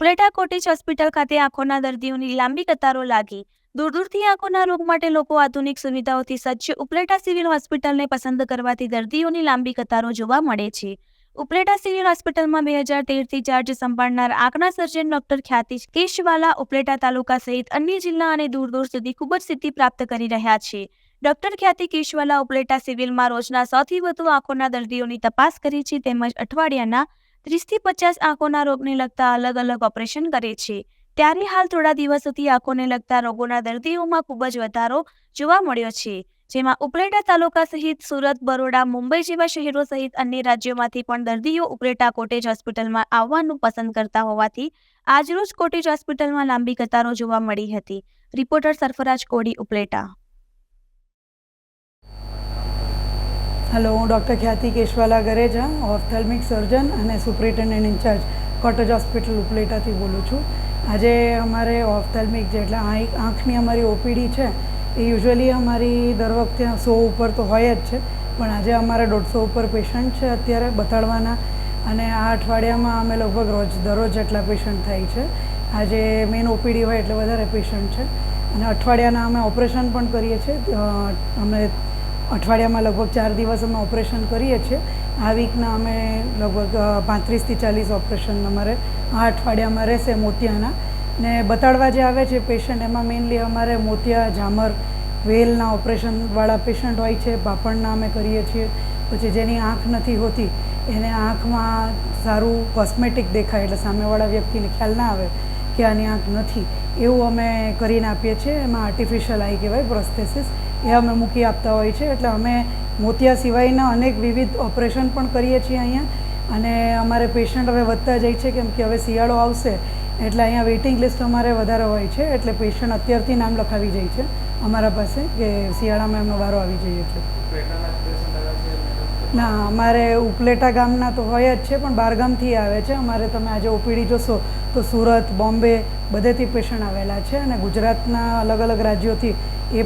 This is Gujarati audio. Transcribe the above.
ઉપલેટા કોટેજ હોસ્પિટલ ખાતે આંખોના દર્દીઓની લાંબી કતારો લાગી. દૂર દૂરથી આંખોના રોગ માટે લોકો આધુનિક સુવિધાઓથી સજ્જ ઉપલેટા સિવિલ હોસ્પિટલને પસંદ કરવાથી દર્દીઓની લાંબી કતારો જોવા મળે છે. ઉપલેટા સિવિલ હોસ્પિટલમાં બે હજાર તેરથી ચાર્જ સંભાળનાર આંખના સર્જન ડોક્ટર ખ્યાતિ કેશવાલા ઉપલેટા તાલુકા સહિત અન્ય જિલ્લા અને દૂર દૂર સુધી ખૂબ જ સિદ્ધિ પ્રાપ્ત કરી રહ્યા છે. ડોક્ટર ખ્યાતિ કેશવાલા ઉપલેટા સિવિલમાં રોજના સૌથી વધુ આંખોના દર્દીઓની તપાસ કરી છે તેમજ અઠવાડિયાના ત્રીસથી પચાસ આંખોના રોગને લગતા અલગ અલગ ઓપરેશન કરે છે. ત્યારે હાલ થોડા દિવસોથી આંખોને લગતા રોગોના દર્દીઓમાં ખૂબ જ વધારો જોવા મળ્યો છે. જેમાં ઉપલેટા તાલુકા સહિત સુરત, બરોડા, મુંબઈ જેવા શહેરો સહિત અન્ય રાજ્યોમાંથી પણ દર્દીઓ ઉપલેટા કોટેજ હોસ્પિટલમાં આવવાનું પસંદ કરતા હોવાથી આજરોજ કોટેજ હોસ્પિટલમાં લાંબી કતારો જોવા મળી હતી. રિપોર્ટર સરફરાજ કોડી ઉપલેટા. હેલો હું ડૉક્ટર ખ્યાતિ કેશવાલા ગરેજા ઓફથેલ્મિક સર્જન અને superintendent in charge cottage hospital ઉપલેટાથી બોલું છું. આજે અમારે ઓફથેલ્મિક જે એટલે આંખની અમારી ઓપીડી છે, એ યુઝ્યુઅલી અમારી દર વખતે સો ઉપર તો હોય જ છે, પણ આજે અમારા દોઢસો ઉપર પેશન્ટ છે અત્યારે બતાડવાના. અને આ અઠવાડિયામાં અમે લગભગ રોજ, દરરોજ જેટલા પેશન્ટ થાય છે. આજે મેઇન ઓપીડી હોય એટલે વધારે પેશન્ટ છે. અને અઠવાડિયાના અમે ઓપરેશન પણ કરીએ છીએ. અમે અઠવાડિયામાં લગભગ ચાર દિવસ અમે ઓપરેશન કરીએ છીએ. આ વીકના અમે લગભગ પાંત્રીસથી ચાલીસ ઓપરેશન અમારે આ અઠવાડિયામાં રહેશે મોતિયાના. ને બતાડવા જે આવે છે પેશન્ટ, એમાં મેઇનલી અમારે મોતિયા, ઝામર, વેલના ઓપરેશનવાળા પેશન્ટ હોય છે પાપણના અમે કરીએ છીએ. પછી જેની આંખ નથી હોતી, એને આંખમાં સારું કોસ્મેટિક દેખાય એટલે સામેવાળા વ્યક્તિને ખ્યાલ ના આવે. કે આની આંખ નથી. એવું અમે કરીને આપીએ છીએ. એમાં આર્ટિફિશિયલ આઈ કહેવાય પ્રોસ્થેસિસ એ અમે મૂકી આપતા હોય છે. એટલે અમે મોતિયા સિવાયના અનેક વિવિધ ઓપરેશન પણ કરીએ છીએ અહીંયા. અને અમારે પેશન્ટ હવે વધતા જાય છે, કેમ કે હવે શિયાળો આવશે. એટલે અહીંયા વેઇટિંગ લિસ્ટ અમારે વધારે હોય છે. એટલે પેશન્ટ અત્યારથી નામ લખાવી જાય છે અમારા પાસે કે શિયાળામાં એમનો વારો આવી જાય એટલે ના, અમારે ઉપલેટા ગામના તો હોય જ છે, પણ બહારગામથી આવે છે. અમારે તમે આજે ઓપીડી જોશો તો સુરત, બોમ્બે બધેથી પેશન્ટ આવેલા છે અને ગુજરાતના અલગ અલગ રાજ્યોથી એ